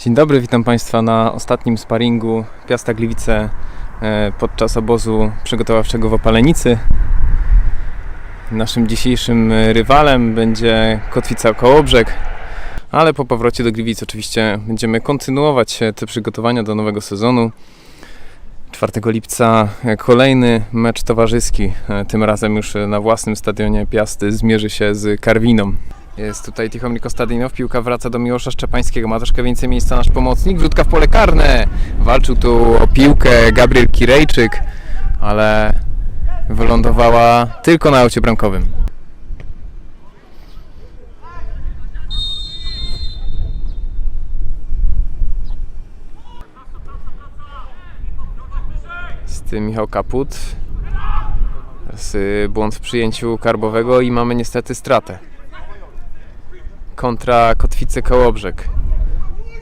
Dzień dobry, witam Państwa na ostatnim sparingu Piasta Gliwice e, podczas obozu przygotowawczego w Opalenicy. Naszym dzisiejszym e, rywalem będzie Kotwica Kołobrzeg, ale po powrocie do Gliwic oczywiście będziemy kontynuować e, te przygotowania do nowego sezonu. 4 lipca kolejny mecz towarzyski, tym razem już na własnym stadionie Piasty zmierzy się z Karwiną. Jest tutaj Tichomir Kostadinow, piłka wraca do Miłosza Szczepańskiego, ma troszkę więcej miejsca nasz pomocnik, wrzutka w pole karne. Walczył tu o piłkę Gabriel Kirejczyk, ale wylądowała tylko na aucie bramkowym. Jest Michał Kaput. Teraz y, błąd w przyjęciu karbowego i mamy niestety stratę kontra Kotwicy Kołobrzeg.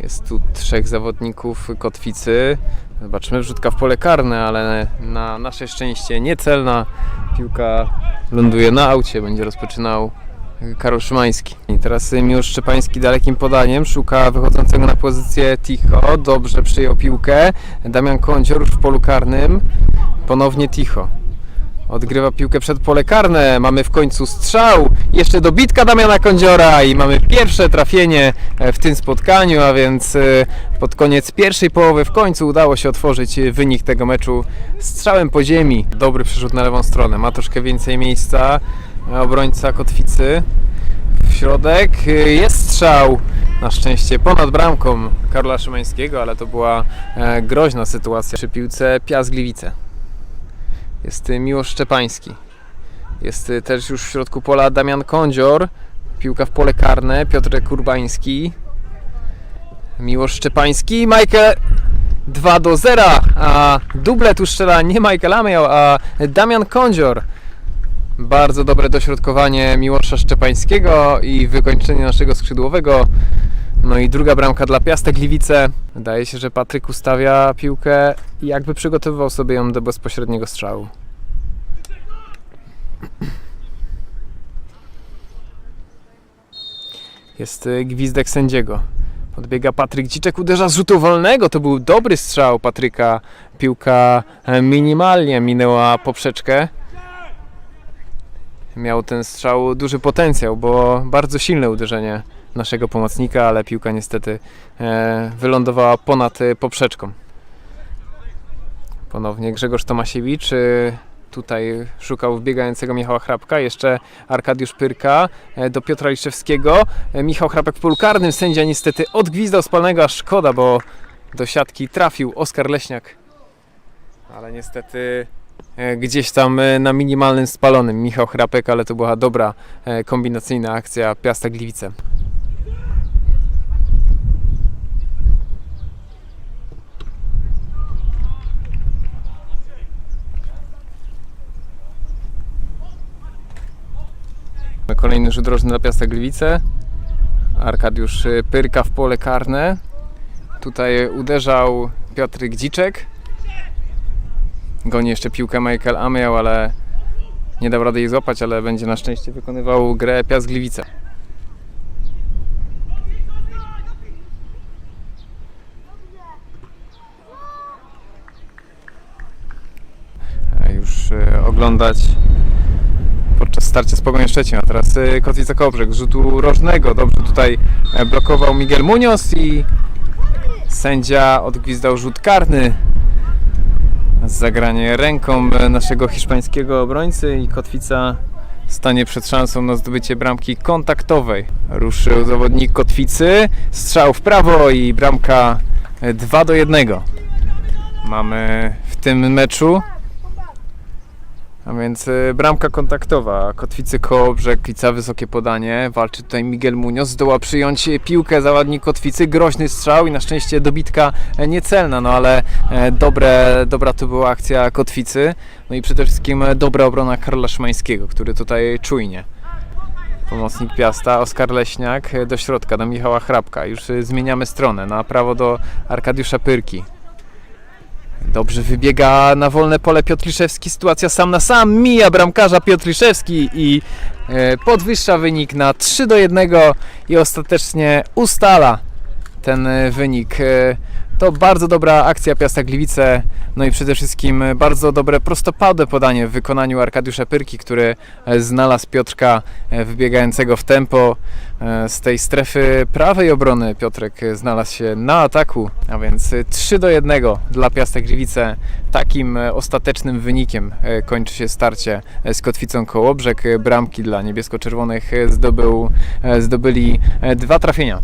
Jest tu trzech zawodników Kotwicy. Zobaczymy wrzutka w pole karne, ale na nasze szczęście niecelna. Piłka ląduje na aucie, będzie rozpoczynał Karol Szymański. I teraz Miłosz Szczepański dalekim podaniem szuka wychodzącego na pozycję Ticho. Dobrze przyjął piłkę. Damian Kądzior w polu karnym. Ponownie Ticho. Odgrywa piłkę przed pole karne. Mamy w końcu strzał. Jeszcze dobitka Damiana Kądziora i mamy pierwsze trafienie e, w tym spotkaniu, a więc e, pod koniec pierwszej połowy w końcu udało się otworzyć e, wynik tego meczu strzałem po ziemi. Dobry przyrzut na lewą stronę. Ma troszkę więcej miejsca. Obrońca Kotwicy w środek. Jest strzał. Na szczęście ponad bramką Karola Szymańskiego, ale to była groźna sytuacja przy piłce Piast Gliwice. Jest y, Miłosz Szczepański. Jest y, też już w środku pola Damian Kądzior. Piłka w pole karne. Piotrek Urbański. Miłosz Szczepański. Michael 2 do 0. A dublet uszczela nie Michael Amiał, a Damian Kądzior. Bardzo dobre dośrodkowanie Miłosza Szczepańskiego i wykończenie naszego skrzydłowego. No i druga bramka dla Piasta Gliwice. Wydaje się, że Patryk ustawia piłkę i jakby przygotowywał sobie ją do bezpośredniego strzału. Jest y, gwizdek sędziego. Podbiega Patryk Dziczek, uderza z rzutu wolnego. To był dobry strzał Patryka. Piłka e, minimalnie minęła poprzeczkę. Miał ten strzał duży potencjał, bo bardzo silne uderzenie naszego pomocnika, ale piłka niestety e, wylądowała ponad e, poprzeczką. Ponownie Grzegorz Tomasiewicz e, tutaj szukał wbiegającego Michała Hrabka, jeszcze Arkadiusz Pyrka do Piotra Liszewskiego. Michał Hrabek w polu karnym, sędzia niestety odgwizdał spalnego, a szkoda, bo do siatki trafił Oskar Leśniak. Ale niestety gdzieś tam na minimalnym spalonym Michał Hrapek, ale to była dobra kombinacyjna akcja Piasta Gliwice. Kolejny rzut rożny dla Piasta Gliwice. Arkadiusz y, Pyrka w pole karne. Tutaj uderzał Piotr Dziczek. Goni jeszcze piłkę Michael Amiał, ale nie dał rady jej złapać, ale będzie na szczęście wykonywał grę Piast Gliwice. Już y, oglądać starcia z Pogonią Szczecin, a teraz y, Kotwica Kołobrzeg z rzutu rożnego. Dobrze tutaj e, blokował Miguel Munoz i sędzia odgwizdał rzut karny. Zagranie ręką e, naszego hiszpańskiego obrońcy i Kotwica stanie przed szansą na zdobycie bramki kontaktowej. Ruszył zawodnik Kotwicy, strzał w prawo i bramka e, 2 do 1. Mamy w tym meczu a więc y, bramka kontaktowa, Kotwicy Kołobrzeg, Klica wysokie podanie, walczy tutaj Miguel Munoz, zdoła przyjąć piłkę. Zawodnik Kotwicy, groźny strzał i na szczęście dobitka e, niecelna, no ale e, dobre, dobra to była akcja Kotwicy, no i przede wszystkim e, dobra obrona Karola Szymańskiego, który tutaj czujnie. Pomocnik Piasta, Oskar Leśniak. Do środka, do Michała Hrabka. Już zmieniamy stronę, na prawo do Arkadiusza Pyrki. Dobrze wybiega na wolne pole Piotr. Sytuacja sam na sam. Mija bramkarza Piotr i e, podwyższa wynik na 3 do 1 i ostatecznie ustala ten e, wynik. To bardzo dobra akcja Piasta Gliwice, no i przede wszystkim bardzo dobre prostopadłe podanie w wykonaniu Arkadiusza Pyrki, który e, znalazł Piotrka e, wybiegającego w tempo. E, Z tej strefy prawej obrony Piotrek znalazł się na ataku, a więc e, 3 do 1 dla Piasta Gliwice. Takim ostatecznym wynikiem kończy się starcie z Kotwicą Kołobrzeg. Bramki dla niebiesko-czerwonych zdobył, zdobyli dwa trafienia